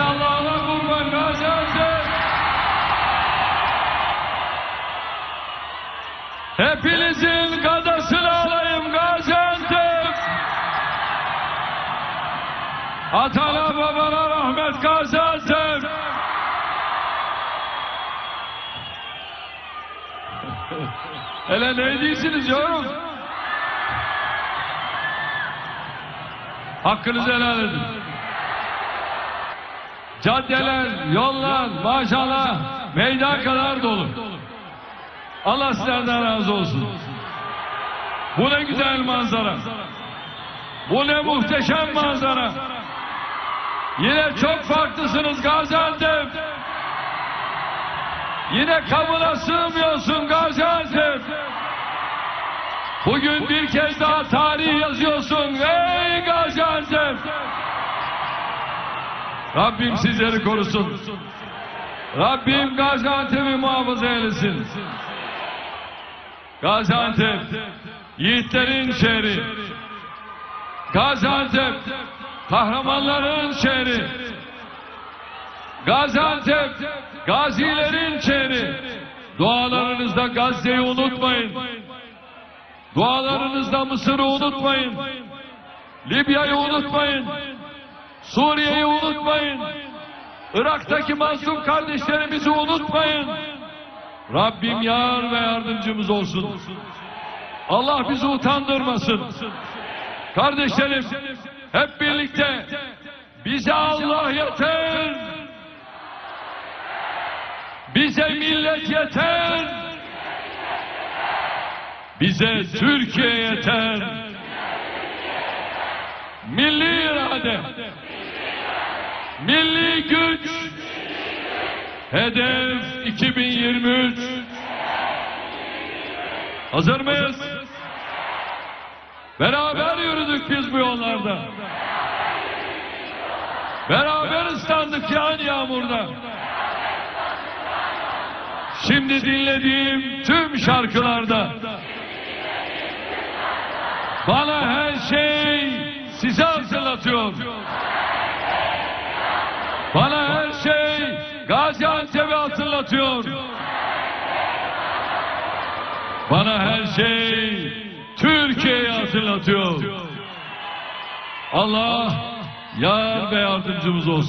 Allah'ına kurban Gazi Hazret. Hepinizin kadasını alayım Gaziantep. Atana babana rahmet Gaziantep. Hele ne diyorsunuz yavrum? Hakkınızı helal edin. Caddeler, yollar, maşallah meydan kadar dolu. Allah sizlerden razı olsun. Bu ne güzel manzara. Bu ne muhteşem manzara. Yine çok farklısınız Gaziantep. Yine kabına sığmıyorsun Gaziantep. Bugün bir kez daha tarih yazıyorsun ey Gaziantep. Rabbim sizleri korusun. Rabbim Gaziantep'i muhafaza eylesin. Gaziantep, yiğitlerin şehri. Gaziantep, kahramanların şehri. Gaziantep, gazilerin şehri. Dualarınızda Gazze'yi unutmayın. Dualarınızda Mısır'ı unutmayın. Libya'yı unutmayın. Suriye'yi unutmayın. Irak'taki mazlum kardeşlerimizi unutmayın. Rabbim yar ve yardımcımız olsun. Allah bizi utandırmasın. Kardeşlerim hep birlikte bize Allah yeter. Bize millet yeter. Bize Türkiye yeter. Milli irade. Milli güç. Hedef 2023. Hazır mıyız? Beraber yürüdük biz bu yollarda. Beraber ıslandık yağan yağmurda. Şimdi dinlediğim tüm şarkılarda bana her şey size hatırlatıyor. Bana her şey Gaziantep'i hatırlatıyor. Bana her şey Türkiye'yi hatırlatıyor. Allah yar ve yardımcımız olsun.